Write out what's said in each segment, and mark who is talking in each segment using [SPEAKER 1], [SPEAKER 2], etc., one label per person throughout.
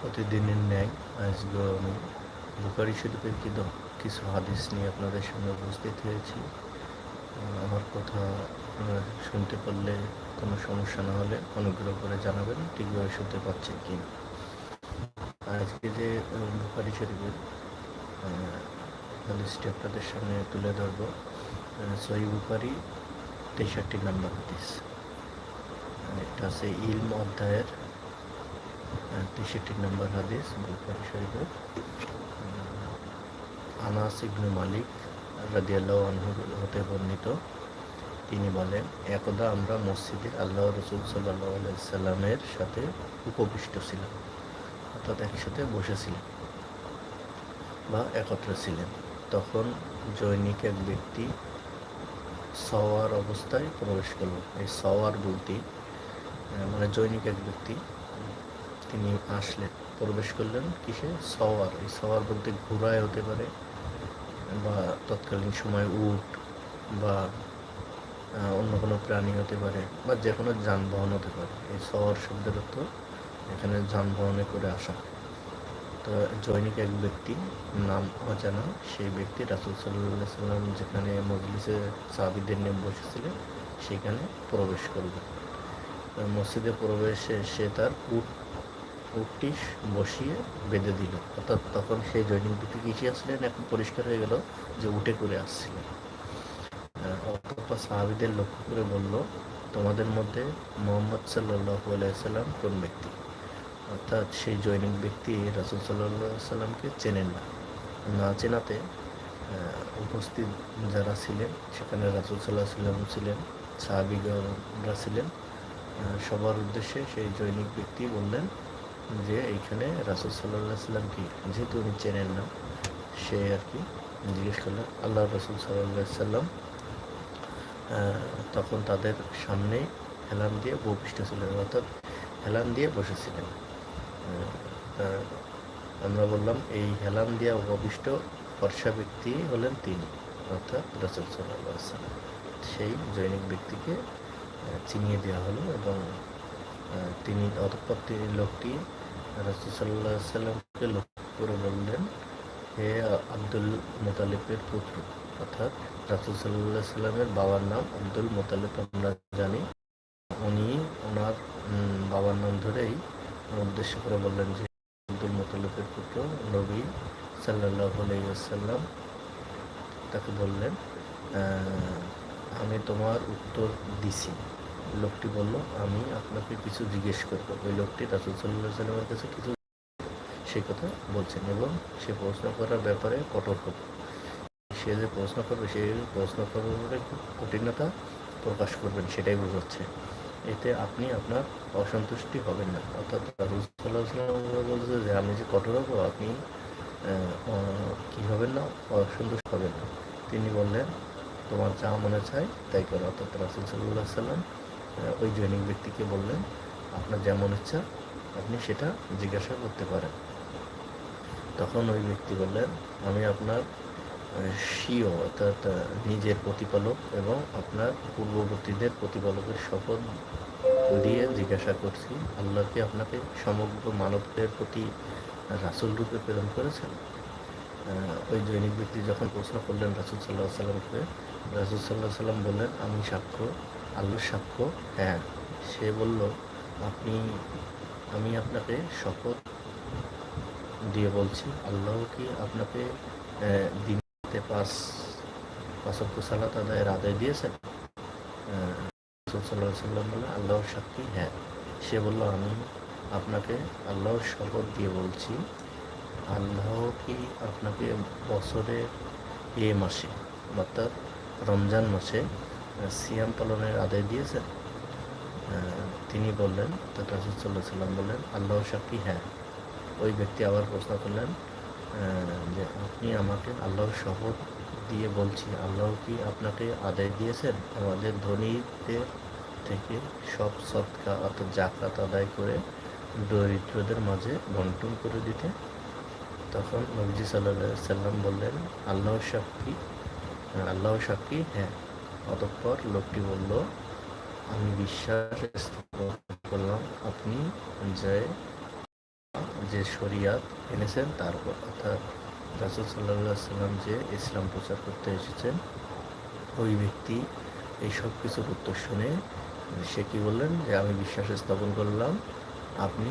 [SPEAKER 1] প্রতিদিনের ন্যায় আজকেও আমি বুখারি শরীফের কিন্তু কিছু হাদিস নিয়ে আপনাদের সামনে উপস্থিত হয়েছি আমার কথা আপনারা শুনতে পারলে কোনো সমস্যা না হলে অনুগ্রহ করে জানাবেন ঠিকভাবে শুনতে পাচ্ছেন কি না। আজকে যে বুখারি শরীফের হাদিসটি আপনাদের সামনে তুলে ধরবো সহি বুখারি তেষট্টি নম্বর হাদিস এটা আছে ইলম অধ্যায়ের তেষট্টি নম্বর হাদিস, বুখারি শরীফের। আনাস ইবনু মালিক রাদিয়াল্লাহু আনহু হতে বর্ণিত। তিনি বলেন, একদা আমরা মসজিদে আল্লাহ রসুল সাল্লাহ সাল্লামের সাথে উপবিষ্ট ছিলাম, অর্থাৎ একসাথে বসেছিলেন বা একত্রে ছিলেন। তখন জৈনিক এক ব্যক্তি সওয়ার অবস্থায় প্রবেশ করল। এই সওয়ার বলতে মানে জৈনিক এক ব্যক্তি তিনি আসলেন প্রবেশ করলেন কিসে? সওয়ার। এই সওয়ার বলতে ঘোড়ায় হতে পারে বা তৎকালীন সময় উট বা অন্য কোনো প্রাণী হতে পারে বা যে কোনো যানবাহন হতে পারে। এই সওয়ার শব্দের অর্থ এখানে যানবাহনে করে আসা। তো জৈনিক এক ব্যক্তি নাম অজানা, সেই ব্যক্তি রাসুল সাল্লাহ সাল্লাম যেখানে মজলিসে সাহাবিদের নিয়ে বসেছিলেন, সেখানে প্রবেশ করবে। মসজিদে প্রবেশে সে তার উট উটটি বসিয়ে বেঁধে দিল। অর্থাৎ তখন সেই জৈনিক ব্যক্তি কিসে আসলেন এখন পরিষ্কার হয়ে গেল যে উঠে করে আসছিলেন অতঃপর সাহাবিদের লক্ষ্য করে বলল, তোমাদের মধ্যে মোহাম্মদ সাল্লাহ আলাইসাল্লাম কোন ব্যক্তি? অর্থাৎ সেই জৈনিক ব্যক্তি রাসুল সাল্লাহ সাল্লামকে চেনেন না। না চেনাতে উপস্থিত যারা ছিলেন, সেখানে রাসুল সাল্লাহ সাল্লাম ছিলেন, সাহাবিগণরা ছিলেন। সবার উদ্দেশ্যে সেই জৈনিক ব্যক্তি বললেন যে এইখানে রাসুল সাল্লাম কি, যেহেতু উনি চেনেন না, সে আর কি জিজ্ঞেস করলেন আল্লাহ রসুল সাল্লাহ সাল্লাম তখন তাদের সামনে হেলান দিয়ে বপিষ্ট ছিলেন অর্থাৎ হেলান দিয়ে বসেছিলেন। আমরা বললাম, এই হেলান দিয়া উপবিষ্ট ফর্সা ব্যক্তি হলেন তিনি, অর্থাৎ রসুল সাল্লাম সেই জৈনিক ব্যক্তিকে চিনিয়ে দেওয়া হলো এবং তিনি অতঃপর তিনি লোকটি রসুল সাল্লামকে লক্ষ্য করে বললেন, হে আব্দুল মোতালিবের পুত্র। অর্থাৎ রাসুল সাল্লাহ সাল্লামের বাবার নাম আব্দুল মোতালিব আমরা জানি। উনি ওনার বাবার নাম ধরেই উদ্দেশ্য করে বললেন যে, আব্দুল মোতালিবের পুত্র নবী সাল্লাহ আলাইসাল্লাম তাকে বললেন আমি তোমার উত্তর দিছি। লোকটি বলল, আমি আপনাকে কিছু জিজ্ঞেস করব। ওই লোকটি রাসুল সাল্লাহ সাল্লামের কাছে কিছু সেই কথা বলছেন এবং সে প্রশ্ন করার ব্যাপারে কঠোর হবে সে যে প্রশ্ন করবে, সে প্রশ্ন করার কঠিনতা প্রকাশ করবেন, সেটাই বোঝাচ্ছে। এতে আপনি আপনার অসন্তুষ্টি হবেন না। অর্থাৎ রাসুল সাল্লাল্লাহু আলাইহি বলছে যে, আমি যে কঠোর হব, আপনি কি হবেন না? অসন্তুষ্ট হবেন না। তিনি বললেন, তোমার যা মনে চায় তাই করো। অর্থাৎ রাসুল সাল্লাহ সাল্লাম ওই জৈনিক ব্যক্তিকে বললেন, আপনার যেমন ইচ্ছা, আপনি সেটা জিজ্ঞাসা করতে পারেন। তখন ওই ব্যক্তি বললেন, আমি আপনার সিও, অর্থাৎ নিজের প্রতিপালক এবং আপনার পূর্ববর্তীদের প্রতিপালকের শপথ দিয়ে জিজ্ঞাসা করছি, আল্লাহ কি আপনাকে সমগ্র মানবদের প্রতি রাসুল রূপে প্রেরণ করেছেন? ওই জৈনিক ব্যক্তি যখন প্রশ্ন করলেন রাসুল সাল্লাহ সাল্লামকে রাসুল সাল্লাহ সাল্লাম বললেন, আমি সাক্ষ্য আল্লাহর সাক্ষ্য হ্যাঁ। সে বলল, আপনি, আমি আপনাকে শপথ দিয়ে বলছি, আল্লাহ কি আপনাকে দিনতে পাঁচ পাঁচক্য সালাত আদায়ের আদায় দিয়েছেন? সাল্লাম বললেন আল্লাহর সাক্ষী হ্যাঁ। সে বলল, আমি আপনাকে আল্লাহর শপথ দিয়ে বলছি, আল্লাহ কি আপনাকে বছরের এ মাসে, অর্থাৎ রমজান মাসে সিয়াম পালনের আদায় দিয়েছেন তিনি বললেন রাসুল সাল্লাহ সাল্লাম বললেন আল্লাহ সাক্ষী হ্যাঁ। ওই ব্যক্তি আবার প্রশ্ন করলেন যে আপনি আমাকে আল্লাহর শপথ দিয়ে বলছি, আল্লাহ কি আপনাকে আদায় দিয়েছেন? আমাদের ধনীদের থেকে সব সৎকা অর্থাৎ জাকাত আদায় করে দরিদ্রদের মাঝে বন্টন করে দিতে। তখন নবীজি সাল্লাহ সাল্লাম বললেন, আল্লাহর সাক্ষী আল্লাহ সাক্ষী হ্যাঁ। অতঃপর লোকটি বলল, আমি বিশ্বাস করলাম। আপনি যে যে শরিয়াত এনেছেন, তার উপর অর্থাৎ রাসুল সাল্লাহ সাল্লাম যে ইসলাম প্রচার করতে এসেছেন, ওই ব্যক্তি এই সব কিছুর উত্তর শুনে সে কি বললেন যে, আমি বিশ্বাস স্থাপন করলাম। আপনি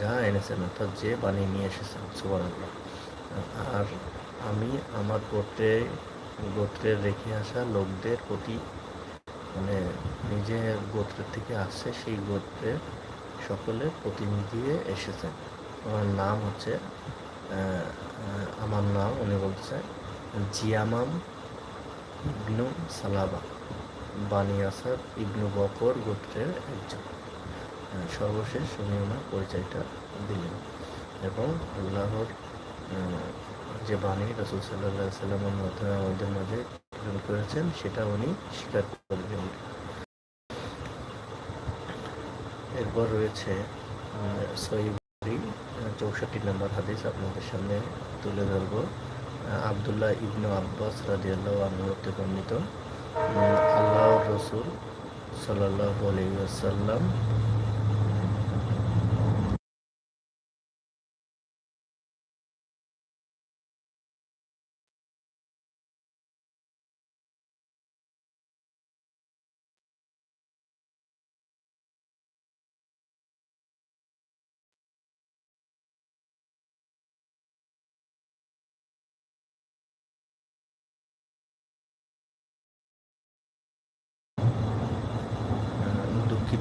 [SPEAKER 1] যা এনেছেন, অর্থাৎ যে বানিয়ে নিয়ে এসেছেন সুবান আর আমি আমার গোত্রে গোত্রের রেখে আসা লোকদের প্রতি মানে নিজে গোত্রের থেকে আসছে সেই গোত্রের সকলের প্রতিনিধি এসেছেন। ওনার নাম হচ্ছে আমার নাম উনি বলছে জিয়ামাম ইবনু সালাবা বানি আসাদ ইবনু বকর গোত্রের একজন। সর্বশেষ উনি ওনার পরিচয়টা দিলেন এবং আল্লাহর যে বাণী রসুল সাল্লাহ সাল্লামের মাধ্যমে আমাদের মাঝে প্রেরণ করেছেন, সেটা উনি স্বীকার করবেন। এরপর রয়েছে সহিবুরি চৌষট্টি নম্বর হাদিস আপনাদের সামনে তুলে ধরব। আবদুল্লাহ ইবনু আব্বাস রাজিয়াল্লাহ আনুরতে বর্ণিত আল্লাহ রসুল সাল্লাহ আলাইসাল্লাম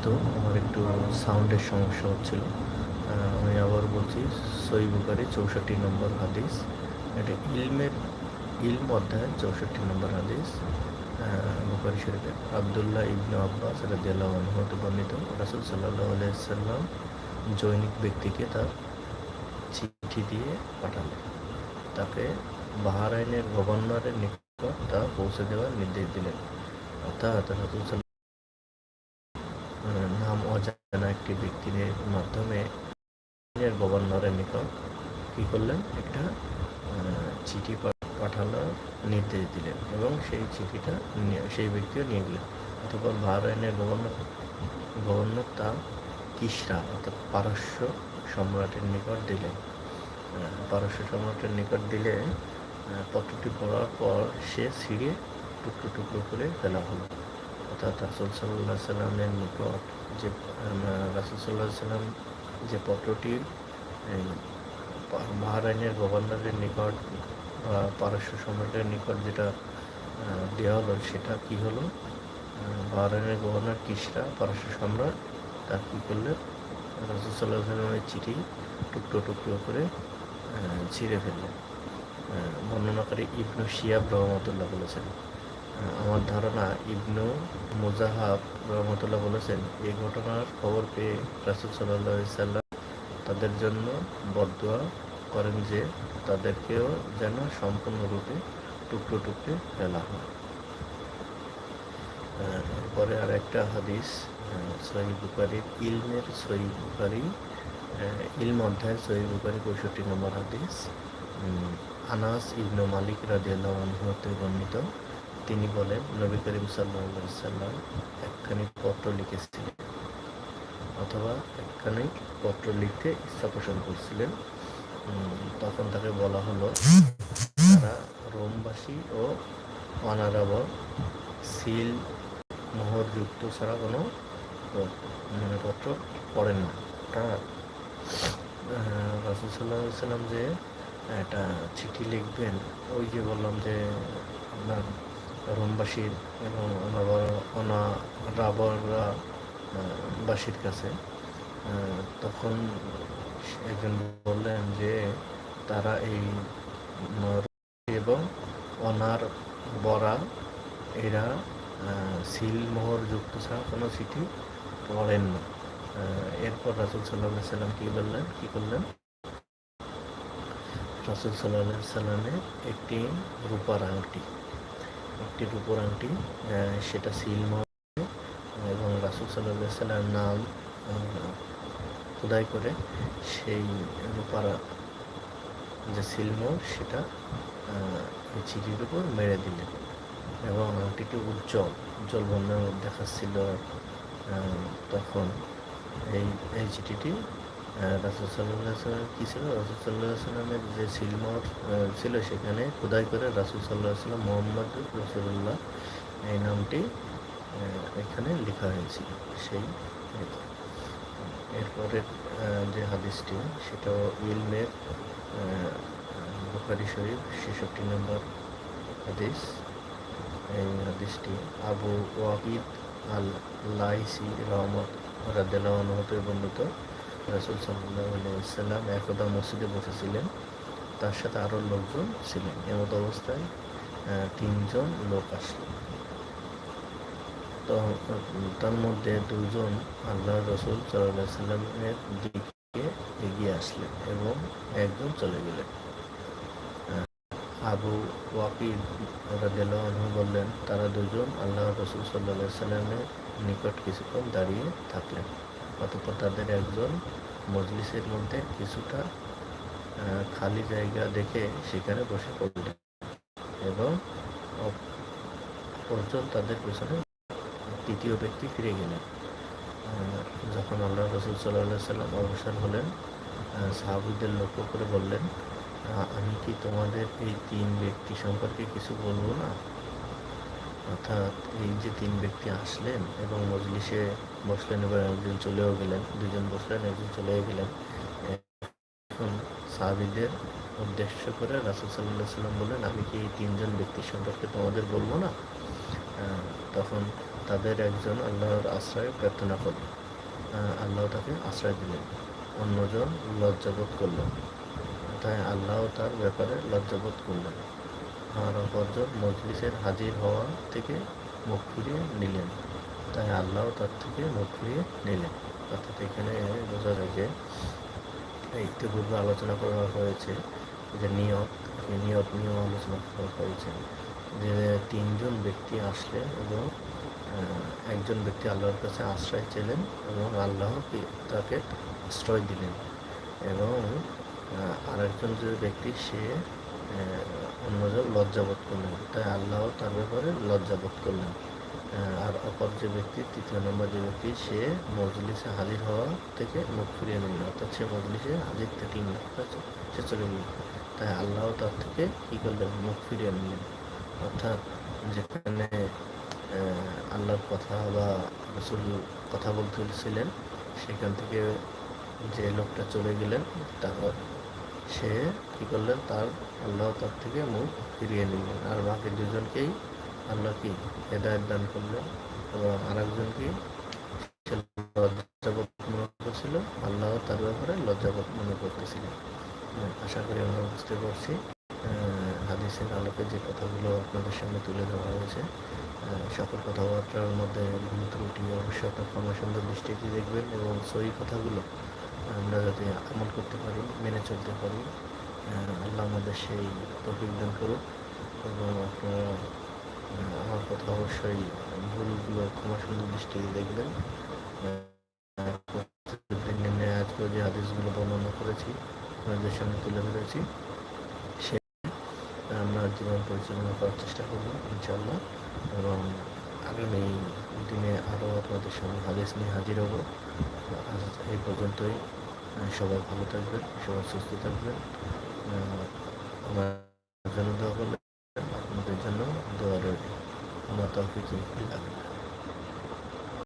[SPEAKER 1] দুঃখিত আমার একটু সাউন্ডের সমস্যা হচ্ছিল। আমি আবার বলছি, সই বুকারি চৌষট্টি নম্বর হাদিস। এটা ইলমের ইলম অধ্যায় চৌষট্টি নম্বর হাদিস। বুকারি শরীফে আবদুল্লাহ ইবনু আব্বাস রাদিয়াল্লাহু আনহু বর্ণিত। রাসূল সাল্লাল্লাহু আলাইহি সাল্লাম জৈনিক ব্যক্তিকে তার চিঠি দিয়ে পাঠালেন। তাকে বাহারাইনের গভর্নরের নিকট তা পৌঁছে দেওয়ার নির্দেশ দিলেন। অর্থাৎ রাসূল নাম অজানা একটি ব্যক্তির মাধ্যমে গভর্নরের নিকট কি করলেন? একটা চিঠি পাঠানোর নির্দেশ দিলেন এবং সেই চিঠিটা সেই ব্যক্তিও নিয়ে গেলেন। অথবা বাহরাইনের গভর্নর গভর্নর তা কিসরা অর্থাৎ পারস্য সম্রাটের নিকট দিলেন। পারস্য সম্রাটের নিকট দিলে পত্রটি পড়ার পর সে ছিঁড়ে টুকরো টুকরো করে ফেলা হলো। অর্থাৎ রাসুল সাল্লাহ সাল্লামের নিকট যে রাসুল সাল্লাহ সাল্লাম যে পত্রটি বাহারাইনের গভর্নরের নিকট বা পারস্য সম্রাটের নিকট যেটা দেওয়া হলো সেটা কি হলো? বাহারাইনের গভর্নর কিসরা? পারস্য সম্রাট? তার কী করলে? রাসুল সাল্লাহ সাল্লামের চিঠি টুকরো টুকরো করে ছিঁড়ে ফেললেন। বর্ণনাকারী ইবনু শিয়াব রহমতুল্লাহ বলেছেন। আমার ধারণা ইবনু মুজাহাব রহমতুল্লাহ বলেছেন, এই ঘটনার খবর পেয়ে রাসুল সাল্লাহ সাল্লাম তাদের জন্য বদোয়া করেন যে তাদেরকেও যেন সম্পূর্ণরূপে টুকরো টুকরে ফেলা হয়। এরপরে আর একটা হাদিস সহি বুকারির ইলমের সহি বুকারি ইলম অধ্যায়ের সহি বুকারি পঁয়ষট্টি নম্বর হাদিস। আনাস ইবনু মালিক রাজিয়াল্লাহ হতে বর্ণিত। তিনি বলেন, নবী করিম সাল্লাম একখানি পত্র লিখেছিলেন অথবা একখানি পত্র লিখতে ইচ্ছা পোষণ করছিলেন। তখন তাকে বলা হলো, তারা রোমবাসী ও অনারাবর সিল মোহরযুক্ত ছাড়া কোনো মানে পত্র পড়েন না। হ্যাঁ রাসুল সাল্লাহ যে একটা চিঠি লিখবেন, ওই যে বললাম যে আপনার রোমবাসীর এবং অনারাবররা বাসীর কাছে তখন একজন বললেন যে তারা এই এবং অনার বরা, এরা সিল মোহর যুক্ত ছাড়া কোনো চিঠি পড়েন না। এরপর রাসুল সাল্লাহ সাল্লাম কী বললেন? কী করলেন? রাসুল সাল্লাহ সাল্লামের একটি রূপার আংটি একটি রূপর আংটি সেটা সিলমোহর এবং রাসুল সাল্লাহ নাম খোদাই করে সেই রূপার, যে সিলমোহর সেটা চিঠির উপর মেরে দিলেন এবং আংটিটি উজ্জ্বল উজ্জ্বল বর্ণ দেখাচ্ছিল তখন এই এই চিঠিটি রাসুল সাল্লাহ সাল্লাম কী ছিল? রাসুল সাল্লাহ যে সিলমর ছিল সেখানে খোদাই করে রাসুল সাল্লাহ সাল্লাম মোহাম্মদ রসুল্লাহ এই নামটি এখানে লেখা হয়েছিল সেই ইয়েতে। এরপরে আহ, যে হাদিসটি সেটা ইলমের আহ, বুখারি শরীফ ছেষট্টি নম্বর হাদিস। এই হাদিসটি আবু ওয়াকিদ আল লাইসি রহমত রাদেলাহ হতে বর্ণিত। রাসুল সাল্লাম একদা মসজিদে বসেছিলেন। তার সাথে আরও লোকজন ছিলেন। এমত অবস্থায় তিনজন লোক আসলো তো, তার মধ্যে দুজন আল্লাহ রসুল সাল্লামের দিকে এগিয়ে আসলেন এবং একজন চলে গেলেন। আবু ওয়াকিদ রাজু বললেন, তারা দুজন আল্লাহ রসুল সাল্লাহ সাল্লামের নিকট কিছুক্ষণ দাঁড়িয়ে থাকলেন। অতঃপর তাদের একজন মজলিসের মধ্যে কিছুটা খালি জায়গা দেখে সেখানে বসে পড়লেন এবং অপরজন তাদের পেছনে তৃতীয় ব্যক্তি ফিরে গেলেন। যখন আল্লাহ রসুল সাল্লাহ সাল্লাম অবসর হলেন সাহাবীদের লক্ষ্য করে বললেন আমি কি তোমাদের এই তিন ব্যক্তি সম্পর্কে কিছু বলব না? অর্থাৎ এই যে তিন ব্যক্তি আসলেন এবং মজলিসে বসলেন এবং একজন চলেও গেলেন, দুজন বসলেন একজন চলেও গেলেন। এখন সাহাবিদের উদ্দেশ্য করে রাসুল সাল্লাহ সাল্লাম বললেন, আমি কি এই তিনজন ব্যক্তি সম্পর্কে তোমাদের বলব না? তখন তাদের একজন আল্লাহর আশ্রয় প্রার্থনা করল। আল্লাহ তাকে আশ্রয় দিলেন, অন্যজন লজ্জাবোধ করল। তাই আল্লাহ তার ব্যাপারে লজ্জাবোধ করলেন। আর অপরজন মজলিসের হাজির হওয়া থেকে মুখ ফিরিয়ে নিলেন। তাই আল্লাহ তার থেকে মুখ ফিরিয়ে নিলেন। অর্থাৎ এখানে বোঝা যায় যে ইতিপূর্বে আলোচনা করা হয়েছে যে নিয়ত নিয়ত নিয়েও আলোচনা করা হয়েছে যে তিনজন ব্যক্তি আসলেন এবং একজন ব্যক্তি আল্লাহর কাছে আশ্রয় চেলেন এবং আল্লাহ তাকে আশ্রয় দিলেন এবং আরেকজন যে ব্যক্তি সে অন্যজন লজ্জাবোধ করলেন। তাই আল্লাহ তার ব্যাপারে লজ্জাবোধ করলেন। আর অপর যে ব্যক্তি, তৃতীয় নম্বর যে ব্যক্তি, সে মজলিসে হাজির হওয়া থেকে মুখ ফিরিয়ে নিল অর্থাৎ সে মজলিসে হাজির থাকলেন না? সে চলে গেল তাই আল্লাহ তার থেকে কী করলেন মুখ ফিরিয়ে নিলেন অর্থাৎ যেখানে আল্লাহর কথা বা রসুল কথা বলতেছিলেন সেখান থেকে যে লোকটা চলে গেলেন তারপর সে কী করলেন? তার আল্লাহ তার থেকে মুখ ফিরিয়ে নিলেন। আর বাকি দুজনকেই আল্লাহ কি হেদায়ত দান করলেন এবং আরেকজনকে সে লজ্জাবোধ মনে করছিল? আল্লাহ তার ব্যাপারে লজ্জাবোধ মনে করতেছিলেন আশা করি আমরা বুঝতে পারছি হাদিসের আলোকে যে কথাগুলো আপনাদের সামনে তুলে ধরা হয়েছে সকল কথাবার্তার মধ্যে ভুল ত্রুটি অবশ্যই আপনার ক্ষমা সুন্দর দৃষ্টিতে দেখবেন এবং সই কথাগুলো আমরা যাতে আমল করতে পারি, মেনে চলতে পারি আল্লাহ আমাদের সেই তৌফিক দান করুক এবং আপনারা আমার কথা অবশ্যই ভুলগুলো ক্ষমা সুন্দর দৃষ্টিতে দেখবেন। যে হাদিসগুলো বর্ণনা করেছি, আপনাদের সামনে তুলে ধরেছি। সে আমরা জীবন পরিচালনা করার চেষ্টা করব ইনশাল্লাহ এবং আগামী দিনে আরও আপনাদের সামনে হাদিস নিয়ে হাজির হব। এই পর্যন্তই। সবাই ভালো থাকবেন, সবাই সুস্থ থাকবেন। আমার জন্য আপনাদের জন্য